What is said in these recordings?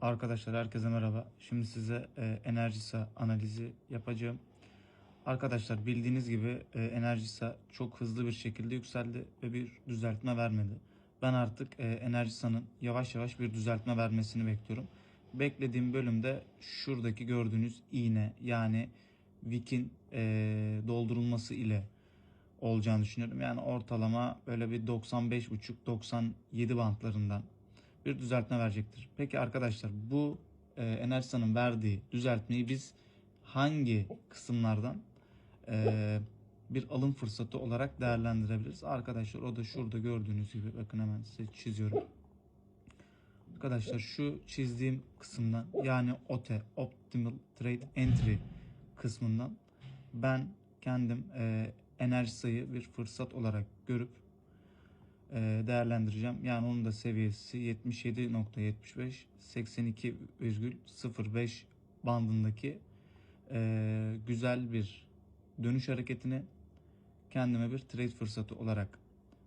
Arkadaşlar herkese merhaba. Şimdi size e, Enerjisa analizi yapacağım. Arkadaşlar bildiğiniz gibi e, Enerjisa çok hızlı bir şekilde yükseldi ve bir düzeltme vermedi. Ben artık e, Enerjisa'nın yavaş yavaş bir düzeltme vermesini bekliyorum. Beklediğim bölümde şuradaki gördüğünüz iğne yani Wick'in e, doldurulması ile olacağını düşünüyorum. Yani ortalama böyle bir 95,5-97 bantlarından bir düzeltme verecektir. Peki arkadaşlar bu e, Enerjisa'nın verdiği düzeltmeyi biz hangi kısımlardan e, bir alım fırsatı olarak değerlendirebiliriz? Arkadaşlar o da şurada gördüğünüz gibi bakın hemen size çiziyorum. Arkadaşlar şu çizdiğim kısımdan yani OTE Optimal Trade Entry kısmından ben kendim e, enerji sayı bir fırsat olarak görüp değerlendireceğim. Yani onun da seviyesi 77.75 82,05 bandındaki e, güzel bir dönüş hareketini kendime bir trade fırsatı olarak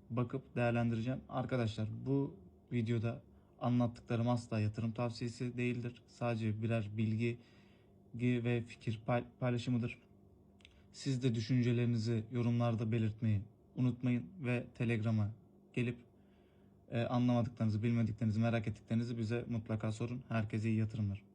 bakıp değerlendireceğim. Arkadaşlar bu videoda anlattıklarım asla yatırım tavsiyesi değildir. Sadece birer bilgi ve fikir pay- paylaşımıdır. Siz de düşüncelerinizi yorumlarda belirtmeyi unutmayın ve Telegram'a gelip e, anlamadıklarınızı, bilmediklerinizi, merak ettiklerinizi bize mutlaka sorun. Herkese iyi yatırımlar.